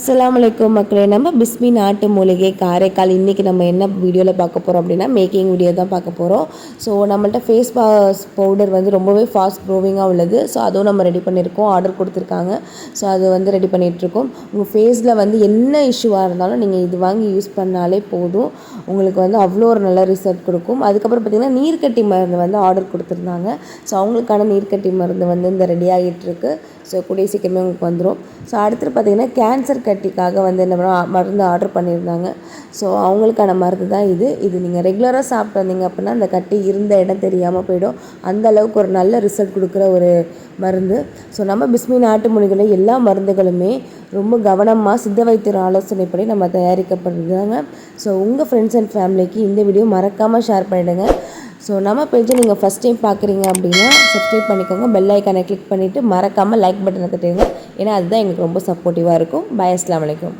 அஸ்லாம் அலைக்கும் மக்களே நம்ம பிஸ்மி நாட்டு மூலிகை காரைக்கால். இன்றைக்கி நம்ம என்ன வீடியோவில் பார்க்க போகிறோம் அப்படின்னா மேக்கிங் வீடியோ தான் பார்க்க போகிறோம் ஸோ நம்மள்ட்ட ஃபேஸ் வாஷ் பவுடர் வந்து ரொம்பவே ஃபாஸ்ட் க்ரோவிங்காக உள்ளது. ஸோ அதுவும் நம்ம ரெடி பண்ணியிருக்கோம். ஆர்டர் கொடுத்துருக்காங்க. ஸோ அது வந்து ரெடி பண்ணிகிட்ருக்கோம். உங்கள் ஃபேஸில் வந்து என்ன இஷ்யூவாக இருந்தாலும் நீங்கள் இது வாங்கி யூஸ் பண்ணாலே போதும். உங்களுக்கு வந்து அவ்வளோ ஒரு நல்ல ரிசல்ட் கொடுக்கும். அதுக்கப்புறம் பார்த்திங்கன்னா நீர்க்கட்டி மருந்து வந்து ஆர்டர் கொடுத்துருந்தாங்க. ஸோ அவங்களுக்கான நீர்க்கட்டி மருந்து வந்து இந்த ரெடி ஆகிட்டுருக்கு ஸோ கூடிய சீக்கிரமே உங்களுக்கு வந்துடும் ஸோ அடுத்து பார்த்திங்கன்னா கேன்சர் கட்டிக்காக வந்து என்ன பண்ணோம் மருந்து ஆர்டர் பண்ணியிருந்தாங்க. ஸோ அவங்களுக்கான மருந்து தான் இது. இது நீங்கள் ரெகுலராக சாப்பிட்டு வந்தீங்க அப்படின்னா அந்த கட்டி இருந்த இடம் தெரியாமல் போயிடும். அந்த அளவுக்கு ஒரு நல்ல ரிசல்ட் கொடுக்குற ஒரு மருந்து. ஸோ நம்ம பிஸ்மி நாட்டு மொழிகளை எல்லா மருந்துகளுமே ரொம்ப கவனமாக சித்த வைத்தியர் ஆலோசனைப்படி நம்ம தயாரிக்கப்படுறாங்க ஸோ உங்கள் ஃப்ரெண்ட்ஸ் அண்ட் ஃபேமிலிக்கு இந்த வீடியோ மறக்காமல் ஷேர் பண்ணிவிடுங்க ஸோ நம்ம பேஜை நீங்கள் ஃபஸ்ட் டைம் பார்க்குறீங்க அப்படின்னா சப்ஸ்கிரைப் பண்ணிக்கோங்க. பெல் ஐக்கானை கிளிக் பண்ணிவிட்டு மறக்காமல் லைக் பட்டனை தட்டிடுங்க. ஏன்னா அதுதான் எங்களுக்கு ரொம்ப சப்போர்ட்டிவாக இருக்கும். பை அஸ்லாம் வலைக்கும்